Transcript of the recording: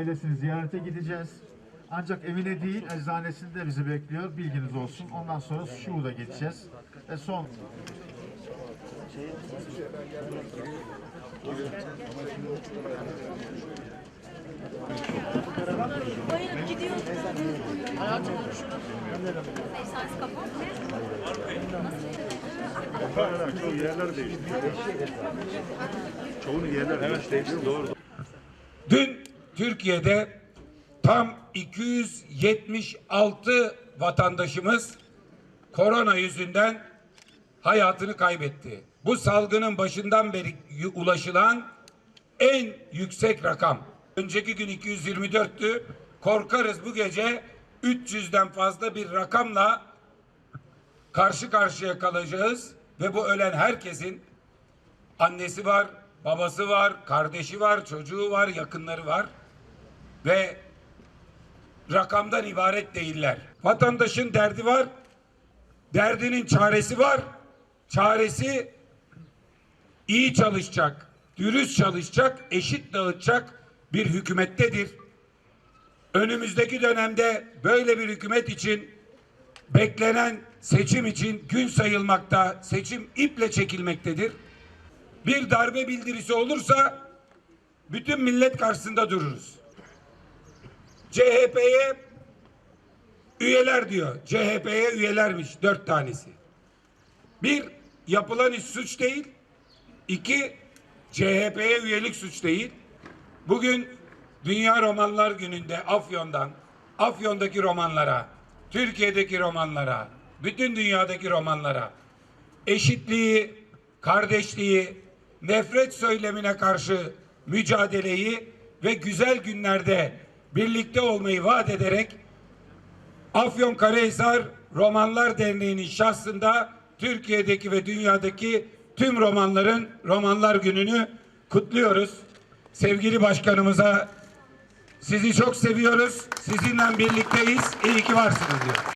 ailesini ziyarete gideceğiz. Ancak evine değil eczanesinde bizi bekliyor. Bilginiz olsun. Ondan sonra Şuhud'a geçeceğiz. Ve son Bayılıp gidiyor. Hayatım. Çoğu yerler değişti. Çoğunu yerler evet, değişti. Doğru. Dün Türkiye'de tam 276 vatandaşımız korona yüzünden hayatını kaybetti. Bu salgının başından beri ulaşılan en yüksek rakam. Önceki gün 224'tü. Korkarız bu gece 300'den fazla bir rakamla karşı karşıya kalacağız ve bu ölen herkesin annesi var, babası var, kardeşi var, çocuğu var, yakınları var ve rakamdan ibaret değiller. Vatandaşın derdi var, derdinin çaresi var. Çaresi iyi çalışacak, dürüst çalışacak, eşit dağıtacak bir hükümettedir. Önümüzdeki dönemde böyle bir hükümet için beklenen seçim için gün sayılmakta, seçim iple çekilmektedir. Bir darbe bildirisi olursa bütün millet karşısında dururuz. CHP'ye üyeler diyor. CHP'ye üyelermiş dört tanesi. Bir, yapılan iş suç değil. İki, CHP'ye üyelik suç değil. Bugün Dünya Romanlar Günü'nde Afyon'dan, Afyon'daki romanlara, Türkiye'deki romanlara, bütün dünyadaki romanlara eşitliği, kardeşliği, nefret söylemine karşı mücadeleyi ve güzel günlerde birlikte olmayı vaat ederek Afyon Karahisar Romanlar Derneği'nin şahsında Türkiye'deki ve dünyadaki tüm romanların Romanlar Günü'nü kutluyoruz. Sevgili başkanımıza sizi çok seviyoruz. Sizinle birlikteyiz. İyi ki varsınız diyor.